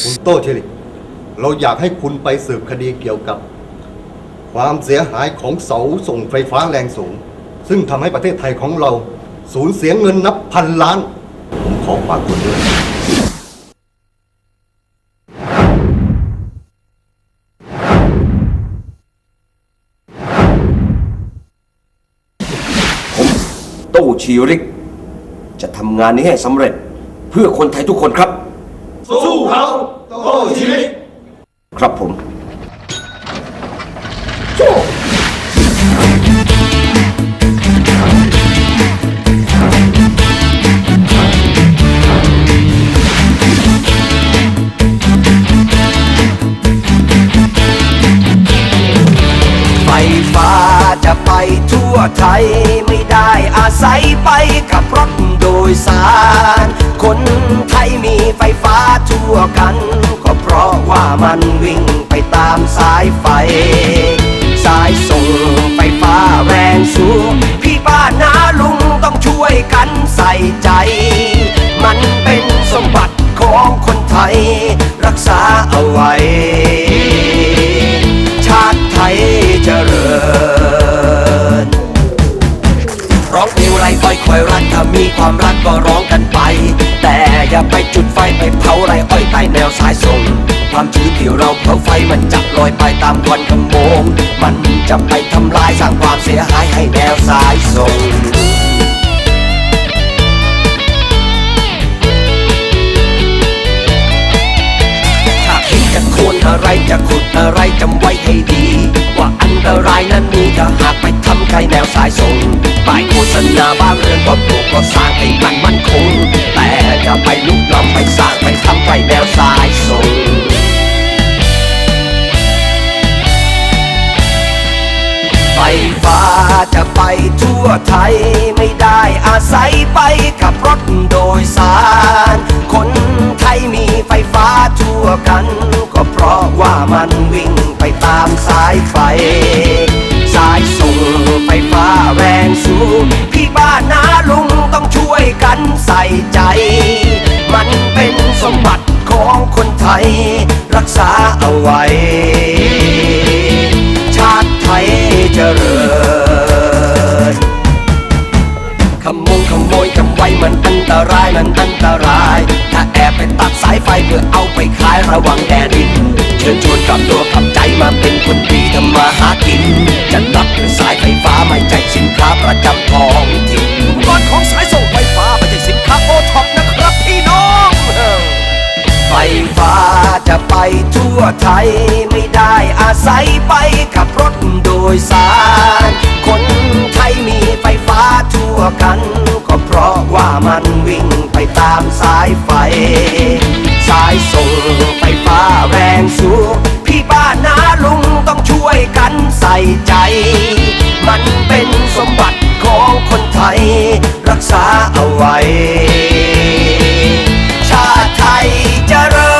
คุณโตเชลิกเราอยากให้คุณไปสืบคดีเกี่ยวกับ ความเสียหายของเสาส่งไฟฟ้าแรงสูง ซึ่งทำให้ประเทศไทยของเรา สูญเสียเงินนับพันล้าน ผมขอฝากคุณด้วยตู้ชีริก จะทำงานนี้ให้สำเร็จเพื่อคนไทยทุกคนครับ สู้เขา โตเชลิกครับผมไฟฟ้าจะไปทั่วไทยไม่ได้อาศัยไปกับรถโดยสาร คนไทยมีไฟฟ้า ทั่วกัน ก็เพราะว่ามันวิ่งไปตามสายไฟ สายส่งไฟฟ้าแรงสูง พี่ป้านาลุงต้องช่วยกันใส่ใจ มันเป็นสมบัติของคนไทย รักษาเอาไว้ ชาติไทยเจริญร้องเพลงไรอ้อยคอยรักถ้ามีความรักก็ร้องกันไป แต่อย่าไปจุ ไฟไปเผาไรอ้อยใต้แนวสายส่ง ความชื้นที่เราเผาไฟมันจะลอยไปตามควันขโมง มันจะไปทำลายสร้างความเสียหายให้แนวสายส่งถ้าคิดจะโคนอะไรจะขุดอะไรจำไว้ให้ดี ว่าอันตรายนั้นมีถ้าหากไป ใครแนวสายส่งป้ายโฆษณาบ้านเรือนก็ปลูกก็สร้างให้มันมั่นคง แต่จะไปลุกล้ำไปสร้างไปทำใครแนวสายส่งไฟฟ้าจะไปทั่วไทยไม่ได้อาศัยไปกับรถโดยสาร คนไทยมีไฟฟ้าทั่วกัน ก็เพราะว่ามันวิ่งไปตามสายไฟายส่งไฟฟ้าแรงสูงพี่บ้านาลุงต้องช่วยกันใส่ใจ มันเป็นสมบัติของคนไทย รักษาเอาไว้ ชาติไทยเจริญขโมงขโมยจำไว้มันอันตรายมันอันตราย ถ้าแอบไปตัดสายไฟเพื่อเอาไปขายระวังแดดดินเชิญชวนกลับตัวำมาหากิน จะรับหรือสายไฟฟ้าไม่ใช่สินค้าประจำท้องถิ่นอุปกรณ์ของสายส่งไฟฟ้าไม่ใช่สินค้าโอท็อปนะครับพี่น้อง ไฟฟ้าจะไปทั่วไทยไม่ได้อาศัยไปกับรถโดยสาร คนไทยมีไฟฟ้าทั่วกัน ก็เพราะว่ามันวิ่งไปตามสายไฟ สายส่งไฟฟ้าแรงสูง ส่ใจ มันเป็นสมบัติของคนไทย รักษาเอาไว้ ชาติไทยเจริ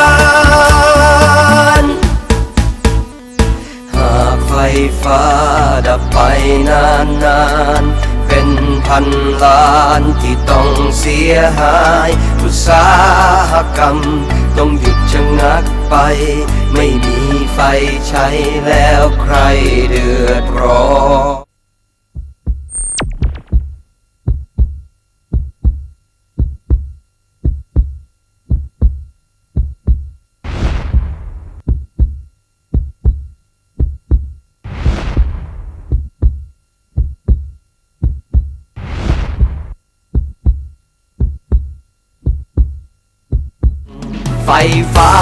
ญ หากไฟฟ้าดับไปนานนานๆเป็นพันล้านที่ต้องเสียหาย อุตสาหกรรม ต้องหยุดชะงักไป ไม่มี ใช้แล้วใครเดือดร้อน ฟฟ้า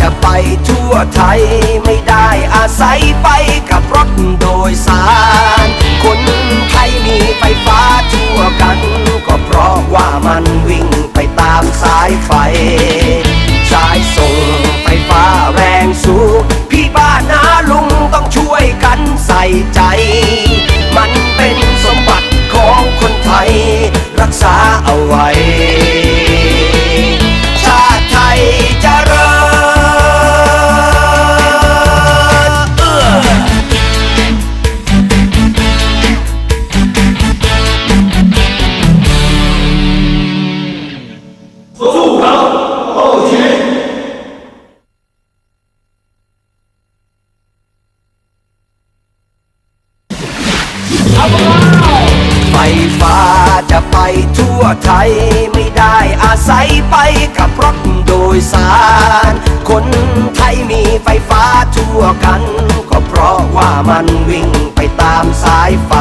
จะไปทั่วไทยไม่ได้อาศัยไปกับรถโดยสาร คนไทยมีไฟฟ้าทั่วกัน ก็เพราะว่ามันวิ่งไปตามสายไฟ ไทยไม่ได้อาศัยไปกับรถโดยสาร คนไทยมีไฟฟ้าทั่วกัน ก็เพราะว่ามันวิ่งไปตามสายไฟ